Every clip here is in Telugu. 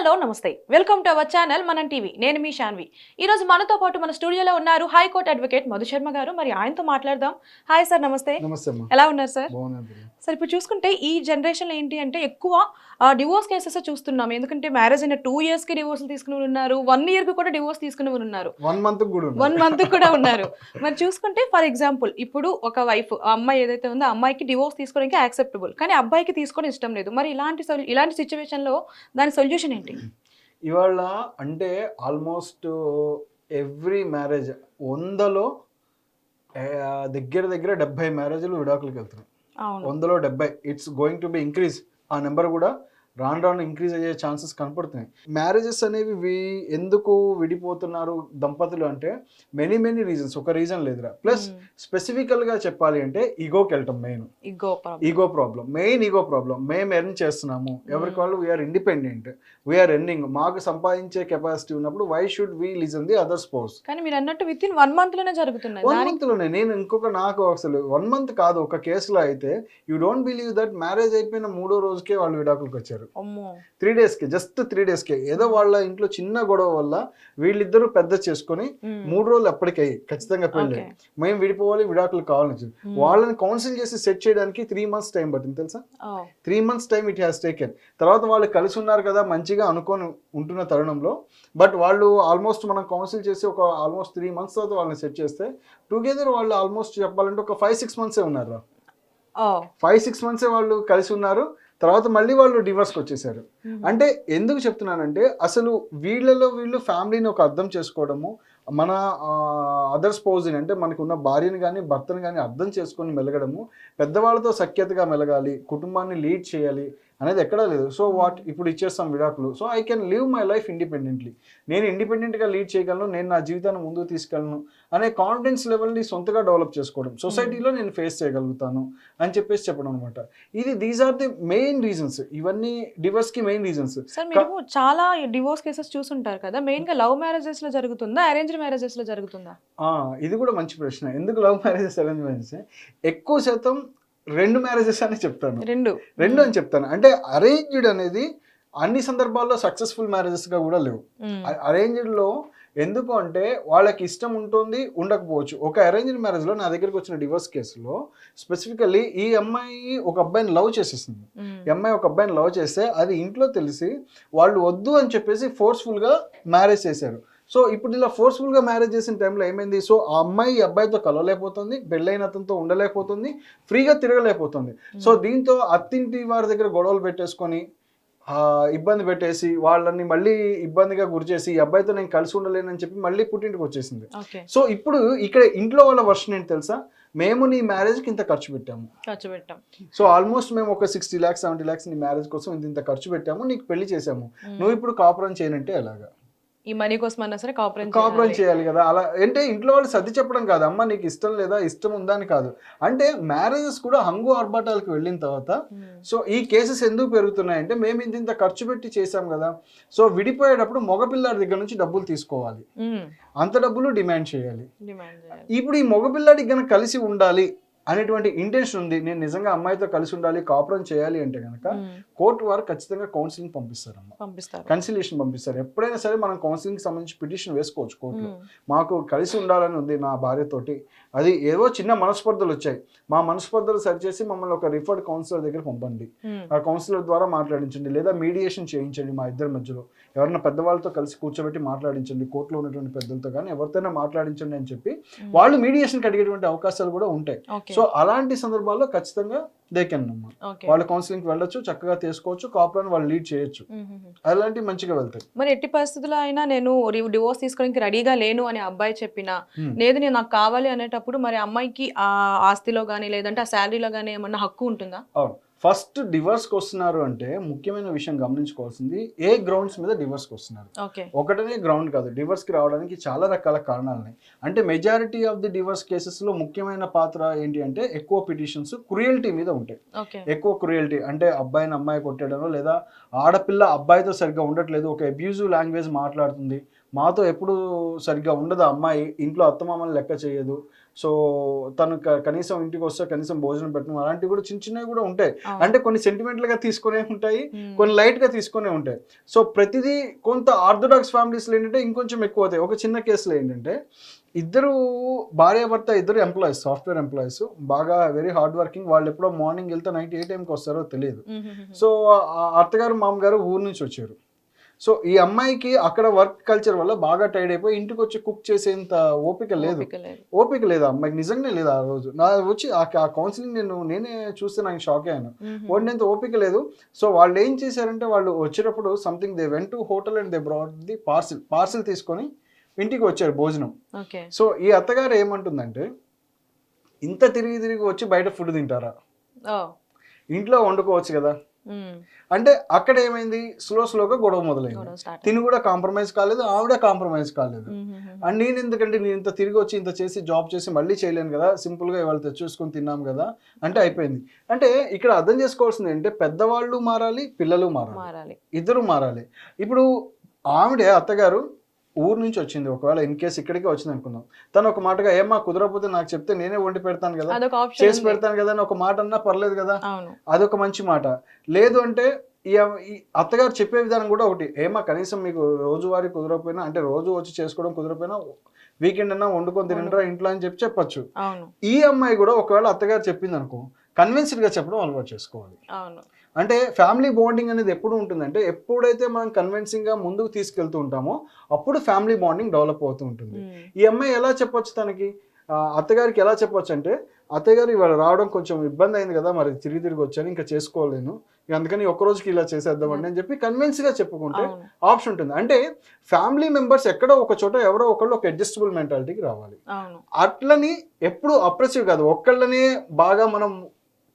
హలో నమస్తే. Welcome to our channel Manam TV. నేను మీ శాన్వి. ఈ రోజు మనతో పాటు మన స్టూడియోలో ఉన్నారు హైకోర్టు అడ్వకేట్ మధు శర్మ గారు. మరి ఆయనతో మాట్లాడదాం. హాయ్ సార్ నమస్తే. ఎలా ఉన్నారు సార్? సార్ ఇప్పుడు చూసుకుంటే ఈ జనరేషన్లో ఏంటి అంటే ఎక్కువ డివోర్స్ కేసెస్ చూస్తున్నాం. ఎందుకంటే మ్యారేజ్ అయిన టూ కి డివోర్స్ తీసుకుని ఉన్నారు. వన్కి కూడా డివోర్స్ తీసుకుని ఉన్నారు. వన్ మంత్ కూడా వన్ మంత్ కూడా ఉన్నారు. మరి చూసుకుంటే ఫర్ ఎగ్జాంపుల్ ఇప్పుడు ఒక వైఫ్ అమ్మాయి ఏదైతే ఉందో అమ్మాయికి డివోర్స్ తీసుకోవడానికి యాక్సెప్టబుల్. కానీ అబ్బాయికి తీసుకోవడం ఇష్టం లేదు. మరి ఇలాంటి ఇలాంటి సిచ్యువేషన్లో దాని సొల్యూషన్ ఏంటి? ఇవాళ అంటే ఆల్మోస్ట్ ఎవ్రీ మ్యారేజ్ వందలో దగ్గర దగ్గర డెబ్బై మ్యారేజ్లు విడాకులకు వెళ్తున్నాయి. వందలో డెబ్బై. It's going to be increase ఆ నెంబర్ కూడా రాను రాను ఇంక్రీజ్ అయ్యే ఛాన్సెస్ కనపడుతున్నాయి. మ్యారేజెస్ అనేవి ఎందుకు విడిపోతున్నారు దంపతులు అంటే మెనీ మెనీ రీజన్స్ ఒక రీజన్ లేదురా. ప్లస్ స్పెసిఫికల్గా చెప్పాలి అంటే ఈగోకి వెళ్ళటం main ego problem main ego problem మేము ఎర్న్ చేస్తున్నాము. ఎవరికి వాళ్ళు వీఆర్ ఇండిపెండెంట్ వీఆర్ ఎర్నింగ్ మాకు సంపాదించే కెపాసిటీ ఉన్నప్పుడు why should we listen the other sports కానీ మీరు అన్నట్టు విత్ ఇన్ వన్ మంత్లోనే జరుగుతున్నాయి. వన్ మంత్లోనే. నేను ఇంకొక నాకు అసలు వన్ మంత్ కాదు. ఒక కేసులో అయితే you don't believe that marriage అయిపోయిన మూడో రోజుకే వాళ్ళు విడాకులకు వచ్చారు అమ్మో. త్రీ కి జస్ట్ త్రీ కి. ఏదో వాళ్ళ ఇంట్లో చిన్న గొడవ వల్ల వీళ్ళిద్దరూ పెద్ద చేసుకొని. మూడు రోజులు అప్పటికయ్యి ఖచ్చితంగా పెళ్ళి Okay. మేము విడిపోవాలి విడాకులు కావాలని. వాళ్ళని కౌన్సిల్ చేసి సెట్ చేయడానికి త్రీ మంత్స్ టైం పట్టింది తెలుసా? Three months time it has taken తర్వాత వాళ్ళు కలిసి ఉన్నారు కదా మంచిగా అనుకొని ఉంటున్న తరుణంలో. బట్ వాళ్ళు ఆల్మోస్ట్ మనం కౌన్సిల్ చేసి ఒక ఆల్మోస్ట్ త్రీ మంత్స్ తర్వాత వాళ్ళని సెట్ చేస్తే టుగెదర్ వాళ్ళు ఆల్మోస్ట్ చెప్పాలంటే ఒక ఫైవ్ సిక్స్ మంత్సే ఉన్నారు ఫైవ్ సిక్స్ మంత్సే వాళ్ళు కలిసి ఉన్నారు. తర్వాత మళ్ళీ వాళ్ళు డివర్స్కి వచ్చేసారు. అంటే ఎందుకు చెప్తున్నానంటే అసలు వీళ్ళలో వీళ్ళు ఫ్యామిలీని ఒక అర్థం చేసుకోవడము మన అదర్ స్పోజ్ని అంటే మనకు ఉన్న భార్యని కానీ భర్తని కానీ అర్థం చేసుకొని మెలగడము పెద్దవాళ్ళతో సఖ్యతగా మెలగాలి కుటుంబాన్ని లీడ్ చేయాలి అనేది ఎక్కడా లేదు. సో వాట్ ఇప్పుడు ఇచ్చేస్తాం విడాకులు. So I can live my life independently నేను ఇండిపెండెంట్గా లీడ్ చేయగలను నేను నా జీవితాన్ని ముందుకు తీసుకెళ్ళను అనే కాన్ఫిడెన్స్ లెవెల్ని సొంతగా డెవలప్ చేసుకోవడం సొసైటీలో నేను ఫేస్ చేయగలుగుతాను అని చెప్పేసి చెప్పడం అనమాట ఇది these are the main reasons ఇవన్నీ డివర్స్కి మెయిన్ రీజన్స్ సార్ మీరు చాలా డివోర్స్ కేసెస్ చూసుంటారు కదా. మెయిన్గా లవ్ మ్యారేజెస్లో జరుగుతుందా? అరేంజ్ మ్యారేజెస్లో జరుగుతుందా? ఇది కూడా మంచి ప్రశ్న. ఎందుకు లవ్ మ్యారేజెస్ అరేంజ్ మ్యారేజెస్ ఎక్కువ శాతం రెండు మ్యారేజెస్ అని చెప్తాను. రెండు. రెండు అని చెప్తాను. అంటే అరేంజ్డ్ అనేది అన్ని సందర్భాల్లో సక్సెస్ఫుల్ మ్యారేజెస్గా కూడా లేవు. అరేంజ్డ్లో ఎందుకు అంటే వాళ్ళకి ఇష్టం ఉంటుంది ఉండకపోవచ్చు. ఒక అరేంజ్డ్ మ్యారేజ్లో నా దగ్గరికి వచ్చిన డివోర్స్ కేసులో స్పెసిఫికల్లీ ఈ అమ్మాయి ఒక అబ్బాయిని లవ్ చేసేసింది. ఈ అమ్మాయి ఒక అబ్బాయిని లవ్ చేస్తే అది ఇంట్లో తెలిసి వాళ్ళు వద్దు అని చెప్పేసి ఫోర్స్ఫుల్గా మ్యారేజ్ చేశారు. సో ఇప్పుడు ఇలా ఫోర్స్ఫుల్గా మ్యారేజ్ చేసిన టైంలో ఏమైంది? సో ఆ అమ్మాయి అబ్బాయితో కలవలేకపోతుంది పెళ్ళైన అతనితో ఉండలేకపోతుంది ఫ్రీగా తిరగలేకపోతుంది. సో దీంతో అత్తింటి వారి దగ్గర గొడవలు పెట్టేసుకొని ఇబ్బంది పెట్టేసి వాళ్ళని మళ్ళీ ఇబ్బందిగా గురి చేసి ఈ అబ్బాయితో నేను కలిసి ఉండలేనని చెప్పి మళ్ళీ పుట్టింటికి వచ్చేసింది. సో ఇప్పుడు ఇక్కడ ఇంట్లో వాళ్ళ వర్షన్ ఏంటి తెలుసా? మేము నీ మ్యారేజ్కి ఇంత ఖర్చు పెట్టాము. ఖర్చు పెట్టాం. సో ఆల్మోస్ట్ మేము ఒక సిక్స్టీ ల్యాక్స్ సెవెంటీ ల్యాక్స్ నీ మ్యారేజ్ కోసం ఇంత ఇంత ఖర్చు పెట్టాము నీకు పెళ్ళి చేసాము మ్మ్. నువ్వు ఇప్పుడు కాపురం చేయనంటే ఎలాగా? ఈ మనీ కోసం అన్నా సరే కాపురం కాపురం చేయాలి కదా. అలా అంటే ఇంట్లో వాళ్ళు సర్ది చెప్పడం కాదు అమ్మ నీకు ఇష్టం లేదా? ఇష్టం ఉందా? అని కాదు. అంటే మ్యారేజెస్ కూడా హంగు ఆర్భాటాలకు వెళ్ళిన తర్వాత సో ఈ కేసెస్ ఎందుకు పెరుగుతున్నాయంటే మేము ఇంత ఇంత ఖర్చు పెట్టి చేసాం కదా. సో విడిపోయేటప్పుడు మగపిల్లాడి దగ్గర నుంచి డబ్బులు తీసుకోవాలి. అంత డబ్బులు డిమాండ్ చేయాలి. ఇప్పుడు ఈ మగపిల్లాడికి గనక కలిసి ఉండాలి అనేటువంటి ఇంటెన్షన్ ఉంది. నేను నిజంగా అమ్మాయితో కలిసి ఉండాలి కాపురం చేయాలి అంటే కనుక. కోర్టు వారు ఖచ్చితంగా కౌన్సిలింగ్ పంపిస్తారమ్మా. పంపిస్తారు. కన్సిలేషన్ పంపిస్తారు. ఎప్పుడైనా సరే మనం కౌన్సిలింగ్ సంబంధించి పిటిషన్ వేసుకోవచ్చు కోర్టులో. మాకు కలిసి ఉండాలని ఉంది నా భార్యతోటి. అది ఏవో చిన్న మనస్పర్ధలు వచ్చాయి. మా మనస్పర్ధలు సరిచేసి మమ్మల్ని ఒక రిఫర్డ్ కౌన్సిలర్ దగ్గర పంపండి. ఆ కౌన్సిలర్ ద్వారా మాట్లాడించండి లేదా మీడియేషన్ చేయించండి మా ఇద్దరి మధ్యలో. ఎవరైనా పెద్దవాళ్ళతో కలిసి కూర్చోబెట్టి మాట్లాడించండి కోర్టులో ఉన్నటువంటి పెద్దలతో కానీ ఎవరితోనే మాట్లాడించండి అని చెప్పి వాళ్ళు మీడియేషన్కి అడిగేటువంటి అవకాశాలు కూడా ఉంటాయి. సో అలాంటి సందర్భాల్లో ఖచ్చితంగా దే కెన్ వాళ్ళు కౌన్సిలింగ్కి వెళ్ళొచ్చు చక్కగా తీసుకోవచ్చు కాపురాన్ని వాళ్ళు లీడ్ చేయొచ్చు. మ్మ్. అలాంటివి మంచిగా వెళ్తాయి మరి ఎట్టి పరిస్థితుల్లో అయినా నేను డివోర్స్ తీసుకోవడానికి రెడీగా లేను అని అబ్బాయి చెప్పినా Hmm. లేదు నేను నాకు కావాలి అనేటప్పుడు మరి అమ్మాయికి ఆ ఆస్తిలో కానీ లేదంటే ఆ శాలరీలో కానీ ఏమన్నా హక్కు ఉంటుందా అవును ఫస్ట్ డివర్స్కి వస్తున్నారు అంటే ముఖ్యమైన విషయం గమనించుకోవాల్సింది ఏ గ్రౌండ్స్ మీద డివర్స్కి వస్తున్నారు ఒకటనే గ్రౌండ్ కాదు డివర్స్కి రావడానికి చాలా రకాల కారణాలు ఉన్నాయి అంటే మెజారిటీ ఆఫ్ ది డివర్స్ కేసెస్లో ముఖ్యమైన పాత్ర ఏంటి అంటే ఎక్కువ పిటిషన్స్ క్రుయల్టీ మీద ఉంటాయి. ఎక్కువ క్రుయల్టీ అంటే అబ్బాయిని అమ్మాయి కొట్టడమో లేదా ఆడపిల్ల అబ్బాయితో సరిగ్గా ఉండట్లేదు ఒక అబ్యూజివ్ లాంగ్వేజ్ మాట్లాడుతుంది మాతో ఎప్పుడు సరిగ్గా ఉండదు. అమ్మాయి ఇంట్లో అత్తమామని లెక్క చేయదు. సో తను కనీసం ఇంటికి వస్తే కనీసం భోజనం పెట్టడం అలాంటివి కూడా చిన్న చిన్నవి కూడా ఉంటాయి. అంటే కొన్ని sentimental గా తీసుకునే ఉంటాయి. కొన్ని లైట్గా తీసుకునే ఉంటాయి. సో ప్రతిదీ కొంత ఆర్థోడాక్స్ ఫ్యామిలీస్లో ఏంటంటే ఇంకొంచెం ఎక్కువ అవుతాయి ఒక చిన్న కేసులో ఏంటంటే ఇద్దరు భార్యాభర్త ఇద్దరు ఎంప్లాయీస్ సాఫ్ట్వేర్ ఎంప్లాయీస్ బాగా వెరీ హార్డ్ వర్కింగ్ వాళ్ళు ఎప్పుడో మార్నింగ్ వెళ్తే నైట్ ఏ టైంకి వస్తారో తెలియదు. సో అత్తగారు మామగారు ఊరు నుంచి వచ్చారు. సో ఈ అమ్మాయికి అక్కడ వర్క్ కల్చర్ వల్ల బాగా టైర్డ్ అయిపోయి ఇంటికి వచ్చి కుక్ చేసేంత ఓపిక లేదు. ఓపిక లేదు. అమ్మాయికి. నిజంగానే లేదు ఆ రోజు. నా వచ్చి ఆ కౌన్సిలింగ్ నేను నేనే చూస్తే నాకు షాక్ అయ్యాను. వండేంత ఓపిక లేదు. సో వాళ్ళు ఏం చేశారంటే వాళ్ళు వచ్చేటప్పుడు something they went to hotel and they brought the parcel parcel తీసుకొని ఇంటికి వచ్చారు భోజనం. సో ఈ అత్తగారు ఏమంటుందంటే ఇంత తిరిగి తిరిగి వచ్చి బయట ఫుడ్ తింటారా? ఇంట్లో వండుకోవచ్చు కదా. అంటే అక్కడ ఏమైంది? స్లో స్లోగా గొడవ మొదలైంది. తిని కూడా కాంప్రమైజ్ కాలేదు ఆవిడ కాంప్రమైజ్ కాలేదు. అండ్ నేను ఎందుకంటే నేను ఇంత తిరిగి వచ్చి ఇంత చేసి జాబ్ చేసి మళ్ళీ చేయలేను కదా సింపుల్గా ఇవాళ తెచ్చేసుకొని తిన్నాం కదా అంటే అయిపోయింది. అంటే ఇక్కడ అర్థం చేసుకోవాల్సింది ఏంటంటే పెద్దవాళ్ళు మారాలి పిల్లలు మారాలి. ఇద్దరు మారాలి. ఇప్పుడు ఆవిడే అత్తగారు ఊరు నుంచి వచ్చింది. ఒకవేళ ఇన్ కేస్ ఇక్కడికి వచ్చింది అనుకుందాం. తను ఒక మాటగా ఏమా కుదరకపోతే నాకు చెప్తే నేనే వండి పెడతాను కదా. చేసి పెడతాను కదా అని ఒక మాట అన్నా పర్లేదు కదా. అదొక మంచి మాట. లేదు అంటే ఈ అత్తగారు చెప్పే విధానం కూడా ఒకటి. ఏమా కనీసం మీకు రోజువారీ కుదరకపోయినా అంటే రోజు వచ్చి చేసుకోవడం కుదరకపోయినా వీకెండ్ అన్నా వండుకొని తినంటారా ఇంట్లో అని చెప్పి చెప్పొచ్చు. ఈ అమ్మాయి కూడా ఒకవేళ అత్తగారు చెప్పింది అనుకో కన్విన్స్డ్గా చెప్పడం అలవాటు చేసుకోవాలి. అవును. అంటే ఫ్యామిలీ బాండింగ్ అనేది ఎప్పుడు ఉంటుందంటే ఎప్పుడైతే మనం కన్విన్సింగ్గా ముందుకు తీసుకెళ్తూ ఉంటామో అప్పుడు ఫ్యామిలీ బాండింగ్ డెవలప్ అవుతూ ఉంటుంది. ఉమ్. ఈ అమ్మాయి ఎలా చెప్పొచ్చు తనకి? అత్తగారికి ఎలా చెప్పొచ్చు అంటే అత్తగారు ఇవాళ రావడం కొంచెం ఇబ్బంది అయింది కదా మరి తిరిగి తిరిగి వచ్చాను ఇంకా చేసుకోలేను అందుకని ఒక్క రోజుకి ఇలా చేసేద్దామండి అని చెప్పి కన్విన్స్గా చెప్పుకుంటే ఆప్షన్ ఉంటుంది. అంటే ఫ్యామిలీ మెంబర్స్ ఎక్కడో ఒక చోట ఎవరో ఒకళ్ళు ఒక అడ్జస్టబుల్ మెంటాలిటీకి రావాలి. అట్లని ఎప్పుడు అప్రెసివ్ కాదు. ఒక్కళ్ళనే బాగా మనం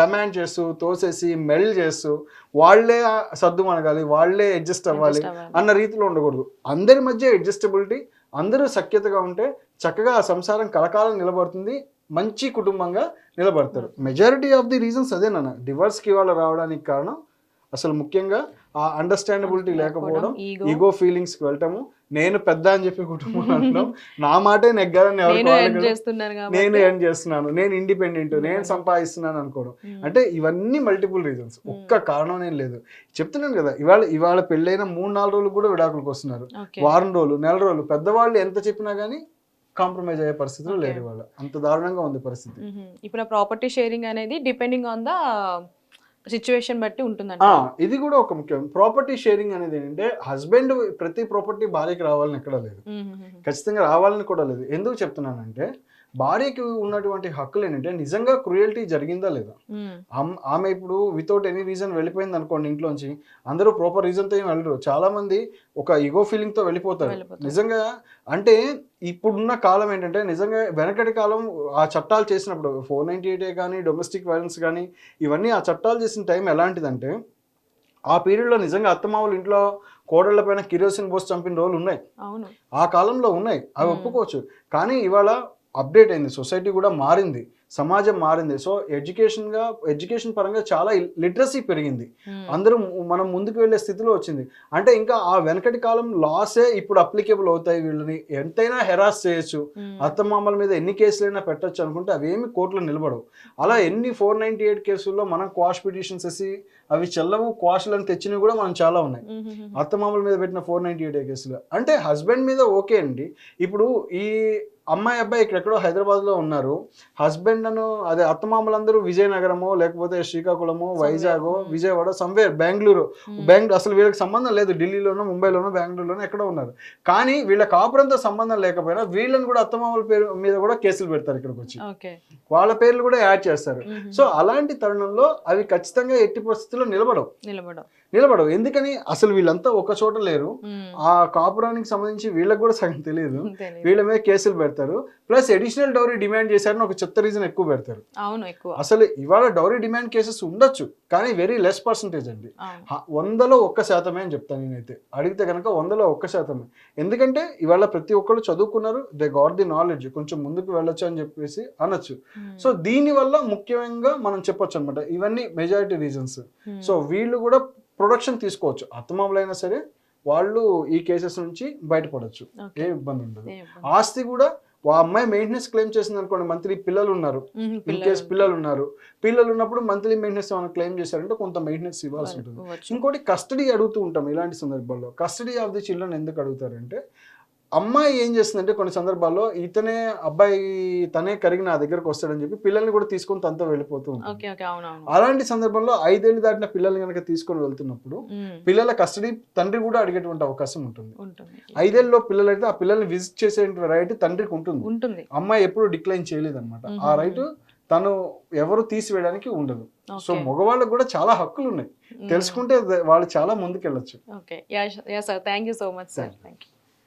కమాండ్ చేస్తూ తోసేసి మెల్ చేస్తూ వాళ్ళే సర్దు మనగాలి వాళ్ళే అడ్జస్ట్ అవ్వాలి. అన్న రీతిలో ఉండకూడదు. అందరి మధ్య అడ్జస్టబిలిటీ అందరూ సఖ్యతగా ఉంటే చక్కగా ఆ సంసారం కలకాలం నిలబడుతుంది మంచి కుటుంబంగా నిలబడతారు. మెజారిటీ ఆఫ్ ది రీజన్స్ అదేనన్న డివర్స్కి ఇవాళ రావడానికి కారణం అసలు ముఖ్యంగా ఆ అండర్స్టాండబిలిటీ లేకపోవడం. ఈగో ఫీలింగ్స్కి వెళ్ళటము. నేను పెద్ద అని చెప్పి కుటుంబం అనడం. నా మాటే నెగ్గాలని ఎవరికి నేను వాళ్ళకి ఎర్న్ చేస్తున్నాను నేను కాబట్టి ఏం చేస్తున్నాను. నేను ఇండిపెండెంట్ నేను సంపాదిస్తున్నాను అనుకోవడం. అంటే ఇవన్నీ మల్టిపుల్ రీజన్స్ ఒక్క కారణం ఏం లేదు. చెప్తున్నాను కదా ఇవాళ ఇవాళ పెళ్ళైన మూడు నాలుగు రోజులు కూడా విడాకులకు వస్తున్నారు. వారం రోజులు నెల రోజులు. పెద్దవాళ్ళు ఎంత చెప్పినా కానీ కాంప్రమైజ్ అయ్యే పరిస్థితులు. లేరు ఇవాళ. అంత దారుణంగా ఉంది పరిస్థితి. ఇప్పుడు ప్రాపర్టీ షేరింగ్ అనేది డిపెండింగ్ ఆన్ ద సిచ్యువేషన్ బట్టి ఉంటుందంట. ఆ, ఇది కూడా ఒక ముఖ్యం. ప్రాపర్టీ షేరింగ్ అనేది ఏంటంటే హస్బెండ్ ప్రతి ప్రాపర్టీ భార్యకి రావాలని ఎక్కడ లేదు. ఖచ్చితంగా రావాలని కూడా లేదు. ఎందుకు చెప్తున్నానంటే భార్యకి ఉన్నటువంటి హక్కులు ఏంటంటే నిజంగా క్రుయల్టీ జరిగిందా లేదా. ఆమ్- ఇప్పుడు వితౌట్ ఎనీ రీజన్ వెళ్ళిపోయింది అనుకోండి ఇంట్లోంచి అందరూ ప్రాపర్ రీజన్తో ఏం వెళ్ళరు. చాలా మంది ఒక ఈగో ఫీలింగ్తో వెళ్ళిపోతారు. నిజంగా అంటే ఇప్పుడున్న కాలం ఏంటంటే నిజంగా వెనకటి కాలం ఆ చట్టాలు చేసినప్పుడు ఫోర్ నైన్టీ ఎయిటే కానీ డొమెస్టిక్ వైలెన్స్ కానీ ఇవన్నీ ఆ చట్టాలు చేసిన టైం ఎలాంటిదంటే ఆ పీరియడ్లో నిజంగా అత్తమావులు ఇంట్లో కోడళ్ళ పైన కిరోసిన్ పోసి చంపిన రోజులు ఉన్నాయి. ఆ కాలంలో ఉన్నాయి. అవి ఒప్పుకోవచ్చు. కానీ ఇవాళ అప్డేట్ అయింది. సొసైటీ కూడా మారింది. సమాజం మారింది. సో ఎడ్యుకేషన్గా ఎడ్యుకేషన్ పరంగా చాలా లిటరసీ పెరిగింది. అందరూ మనం ముందుకు వెళ్ళే స్థితిలో వచ్చింది. అంటే ఇంకా ఆ వెనకటి కాలం లాసే ఇప్పుడు అప్లికేబుల్ అవుతాయి వీళ్ళని. ఎంతైనా హెరాస్ చేయొచ్చు. మ్మ్. అత్తమామల మీద ఎన్ని కేసులైనా పెట్టొచ్చు అనుకుంటే అవేమి కోర్టులో నిలబడవు. అలా ఎన్ని ఫోర్ నైంటీ ఎయిట్ కేసుల్లో మనం క్వాష్ పిటిషన్స్ వేసి అవి చెల్లవు క్వాష్లను తెచ్చినవి కూడా మనం చాలా ఉన్నాయి. మ్మ్. అత్తమామల మీద పెట్టిన ఫోర్ నైంటీ ఎయిట్ కేసులు. అంటే హస్బెండ్ మీద ఓకే అండి. ఇప్పుడు ఈ అమ్మాయి అబ్బాయి ఇక్కడెక్కడో హైదరాబాద్లో ఉన్నారు. హస్బెండ్ అను అదే అత్తమామలందరూ విజయనగరమో లేకపోతే శ్రీకాకుళమో వైజాగో. విజయవాడ సంవేర్ బెంగళూరు. బెంగళూరు అసలు వీళ్ళకి సంబంధం లేదు. ఢిల్లీలోనో ముంబైలోనో బెంగళూరులోనో ఎక్కడో ఉన్నారు. కానీ వీళ్ళ కాపురంతో సంబంధం లేకపోయినా వీళ్ళని కూడా అత్తమామల పేరు మీద కూడా కేసులు పెడతారు ఇక్కడికి వచ్చి వాళ్ళ పేర్లు కూడా యాడ్ చేస్తారు. సో అలాంటి తరుణంలో అవి ఖచ్చితంగా ఎట్టి పరిస్థితుల్లో నిలబడవు. నిలబడం నిలబడవు. ఎందుకని? అసలు వీళ్ళంతా ఒక చోట లేరు. ఆ కాపురానికి సంబంధించి వీళ్ళకి కూడా సగం తెలియదు. వీళ్ళ మీద కేసులు పెడతారు. ప్లస్ అడిషనల్ డౌరీ డిమాండ్ చేశారని ఒక చెత్త రీజన్ ఎక్కువ పెడతారు. అవును ఎక్కువ. అసలు ఇవాళ డౌరీ డిమాండ్ కేసెస్ ఉండొచ్చు కానీ వెరీ లెస్ పర్సంటేజ్ అండి. వందలో ఒక్క శాతమే అని చెప్తాను నేనైతే. అడిగితే కనుక వందలో ఒక్క శాతమే. ఎందుకంటే ఇవాళ ప్రతి ఒక్కళ్ళు చదువుకున్నారు దే గాట్ ది నాలెడ్జ్ కొంచెం ముందుకు వెళ్ళొచ్చు అని చెప్పేసి అనొచ్చు. సో దీని వల్ల ముఖ్యంగా మనం చెప్పొచ్చు అనమాట ఇవన్నీ మెజారిటీ రీజన్స్. సో వీళ్ళు కూడా ప్రొడక్షన్ తీసుకోవచ్చు. అత్తమామలైనా సరే వాళ్ళు ఈ కేసెస్ నుంచి బయటపడవచ్చు ఏ ఇబ్బంది ఉండదు. ఆస్తి కూడా ఆ అమ్మాయి మెయింటెనెన్స్ క్లెయిమ్ చేసింది అనుకోండి మంత్లీ పిల్లలు ఉన్నారు ఇన్ కేస్ పిల్లలు. ఉన్నారు పిల్లలు ఉన్నప్పుడు మంత్లీ మెయింటెనెన్స్ ఏమైనా క్లెయిమ్ చేశారంటే కొంత మెయింటెనెన్స్ ఇవ్వాల్సి ఉంటుంది. ఇంకోటి కస్టడీ అడుగుతూ ఉంటాం ఇలాంటి సందర్భాల్లో. కస్టడీ ఆఫ్ ది చిల్డ్రన్ ఎందుకు అడుగుతారంటే అమ్మాయి ఏం చేస్తుందంటే కొన్ని సందర్భాల్లో ఇతనే అబ్బాయి తనే కరిగి నా దగ్గరకు వస్తాడని చెప్పి పిల్లల్ని కూడా తీసుకొని తనతో వెళ్ళిపోతూ అలాంటి సందర్భంలో ఐదేళ్ళు దాటిన పిల్లల్ని కనుక తీసుకొని వెళ్తున్నప్పుడు పిల్లల కస్టడీ తండ్రి కూడా అడిగేటువంటి అవకాశం ఉంటుంది. ఐదేళ్ళలో పిల్లలు అయితే ఆ పిల్లల్ని విజిట్ చేసే రైట్ తండ్రికి ఉంటుంది. అమ్మాయి ఎప్పుడు డిక్లైన్ చేయలేదు అనమాట ఆ. రైట్ తను ఎవరు తీసివేయడానికి ఉండదు. సో. మగవాళ్ళకు కూడా చాలా హక్కులు ఉన్నాయి. తెలుసుకుంటే వాళ్ళు చాలా ముందుకెళ్ళొచ్చు. Okay. Yeah yeah sir. Thank you so much sir. Thank you.